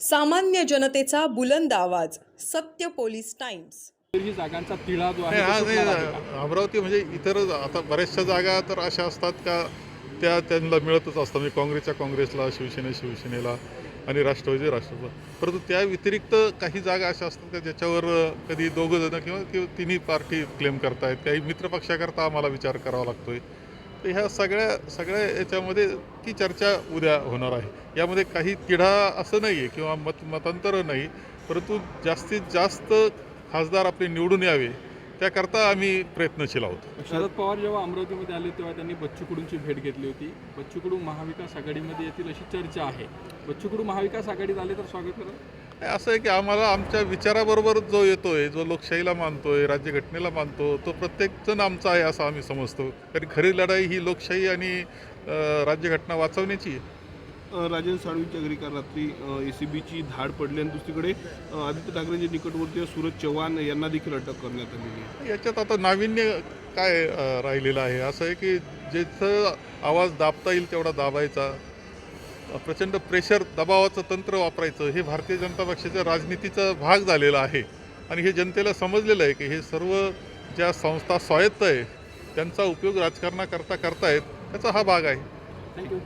सामान्य जनतेचा बुलंद आवाज सत्य पोलीस टाइम्स. ही जागांचा तिढा जो आहे नाही हा तो सुटणार आहे का? नाही अमरावती म्हणजे इतर आता बऱ्याचशा जागा तर अशा असतात का त्या त्यांना मिळतच असतात. म्हणजे काँग्रेसच्या काँग्रेसला शिवसेने शिवसेनेला आणि राष्ट्रवादी राष्ट्रवादी. परंतु त्या व्यतिरिक्त काही जागा अशा असतात का ज्याच्यावर अ, कधी दोघं जण किंवा किंवा तिन्ही पार्टी क्लेम करतायत? काही मित्रपक्षाकरता आम्हाला विचार करावा लागतोय. तर ह्या सगळ्या सगळ्या याच्यामध्ये ती चर्चा उद्या होणार आहे. यामध्ये काही तिढा असं नाही आहे किंवा मत मतांतर नाही परंतु जास्तीत जास्त खासदार आपले निवडून यावे. त्याकरता आम्ही प्रयत्नशील आहोत. शरद पवार जेव्हा अमरावतीमध्ये आले तेव्हा त्यांनी बच्चू कडूंची भेट घेतली होती. बच्चू कडू महाविकास आघाडीमध्ये येतील अशी चर्चा आहे. बच्चू कडू महाविकास आघाडीत आले तर स्वागत करा. असं आहे की आम्हाला आमच्या विचाराबरोबर जो येतोय जो लोकशाहीला मानतोय राज्यघटनेला मानतो तो प्रत्येकजण आमचा आहे असं आम्ही समजतो. कारण खरी लढाई ही लोकशाही आणि राज्यघटना वाचवण्याची राजन साळवींच्या घरी काल रात्री ए सी बीची धाड पडली आणि दुसरीकडे आदित्य ठाकरेंचे निकटवर्तीय सूरज चव्हाण यांना देखील अटक करण्यात आलेली आहे. याच्यात आता नाविन्य काय राहिलेलं आहे? असं आहे की जिथं आवाज दाबता येईल तेवढा दाबायचा प्रचंड प्रेशर दबावाचं तंत्र वापरायचं हे भारतीय जनता पक्षाच्या राजनीतीचा भाग झालेला आहे. आणि हे जनतेला समजलेलं आहे की हे सर्व ज्या संस्था स्वायत्त आहे त्यांचा उपयोग राजकारणाकरता करतायत त्याचा हा भाग आहे. थँक्यू